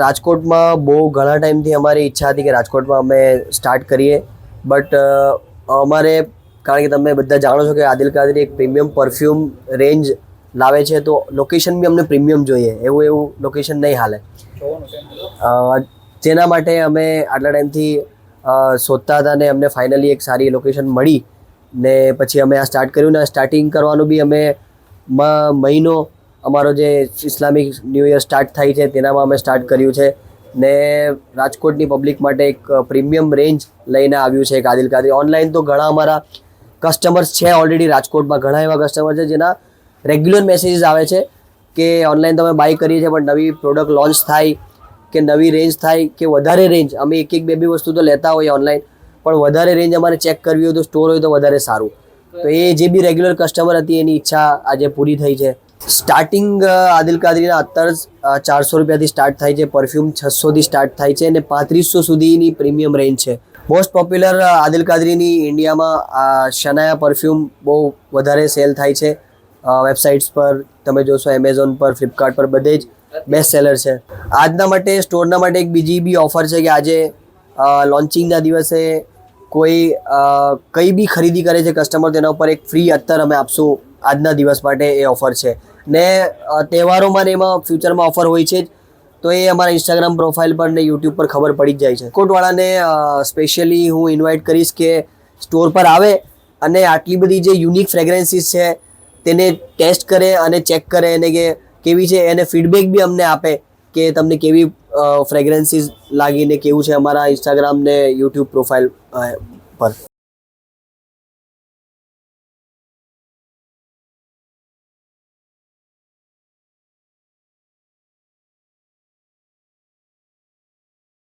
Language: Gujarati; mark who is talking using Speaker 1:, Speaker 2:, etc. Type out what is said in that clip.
Speaker 1: રાજકોટમાં બહુ ઘણા ટાઈમથી અમારી ઈચ્છા હતી કે રાજકોટમાં અમે સ્ટાર્ટ કરીએ. બટ અમારે, કારણ કે તમે બધા જાણો છો કે આદિલ કાદરી એક પ્રીમિયમ પરફ્યુમ રેન્જ લાવે છે, તો લોકેશન બી અમને પ્રીમિયમ જોઈએ. એવું એવું લોકેશન નહીં હાલે. તેના માટે અમે આટલા ટાઈમથી શોધતા હતા ને અમને ફાઇનલી એક સારી લોકેશન મળી ને પછી અમે આ સ્ટાર્ટ કર્યું ને સ્ટાર્ટિંગ કરવાનું બી અમે મહિનો અમારો જે ઇસ્લામિક ન્યૂ યર સ્ટાર્ટ થાય છે તેનામાં અમે સ્ટાર્ટ કર્યું છે ને રાજકોટની પબ્લિક માટે એક પ્રીમિયમ રેન્જ લઈને આવ્યું છે એક આદિલ કાદરી ઓનલાઈન તો ઘણા અમારા કસ્ટમર્સ છે ઓલરેડી રાજકોટમાં, ઘણા એવા કસ્ટમર છે જેના રેગ્યુલર મેસેજીસ આવે છે કે ઓનલાઈન તમે બાય કરીએ છીએ, પણ નવી પ્રોડક્ટ લોન્ચ થાય કે નવી રેન્જ થાય કે વધારે રેન્જ અમે એક એક બે બે વસ્તુ તો લેતા હોઈએ ઓનલાઈન પણ વધારે રેન્જ અમારે ચેક કરવી હોય તો સ્ટોર હોય તો વધારે સારું. તો એ જે બી રેગ્યુલર કસ્ટમર હતી એની ઈચ્છા આજે પૂરી થઈ છે. સ્ટાર્ટિંગ આદિલ કાદરીના અત્યારે ચારસો રૂપિયાથી સ્ટાર્ટ થાય છે, પરફ્યુમ છસોથી સ્ટાર્ટ થાય છે અને પાંત્રીસો સુધીની પ્રીમિયમ રેન્જ છે. મોસ્ટ પોપ્યુલર આદિલ કાદરીની ઇન્ડિયામાં શનાયા પરફ્યુમ બહુ વધારે સેલ થાય છે. વેબસાઇટ્સ પર, તમે જોશો એમેઝોન પર ફ્લિપકાર્ટ પર બધે જ બેસ્ટ સેલર છે. આજના માટે, સ્ટોરના માટે એક બીજી બી ઓફર છે કે આજે લોન્ચિંગના દિવસે કોઈ કંઈ બી ખરીદી કરે છે કસ્ટમર તેના ઉપર એક ફ્રી અત્તર અમે આપશું. આજના દિવસ માટે એ ઓફર છે. ને તહેવારોમાં એમાં ફ્યુચરમાં ઓફર હોય છે જ, તો એ અમારા ઇન્સ્ટાગ્રામ પ્રોફાઇલ પર ને યુટ્યુબ પર ખબર પડી જ જાય છે. કોટવાળાને સ્પેશિયલી હું ઇન્વાઇટ કરીશ કે સ્ટોર પર આવે અને આટલી બધી જે યુનિક ફ્રેગ્રન્સીસ છે, તેને ટેસ્ટ કરે અને ચેક કરે અને કે કેવી છે, એને ફીડબેક બી અમને આપે કે તમને કેવી ફ્રેગરન્સીસ લાગીને કેવું છે અમારા ઇન્સ્ટાગ્રામ ને યુટ્યુબ પ્રોફાઇલ પર.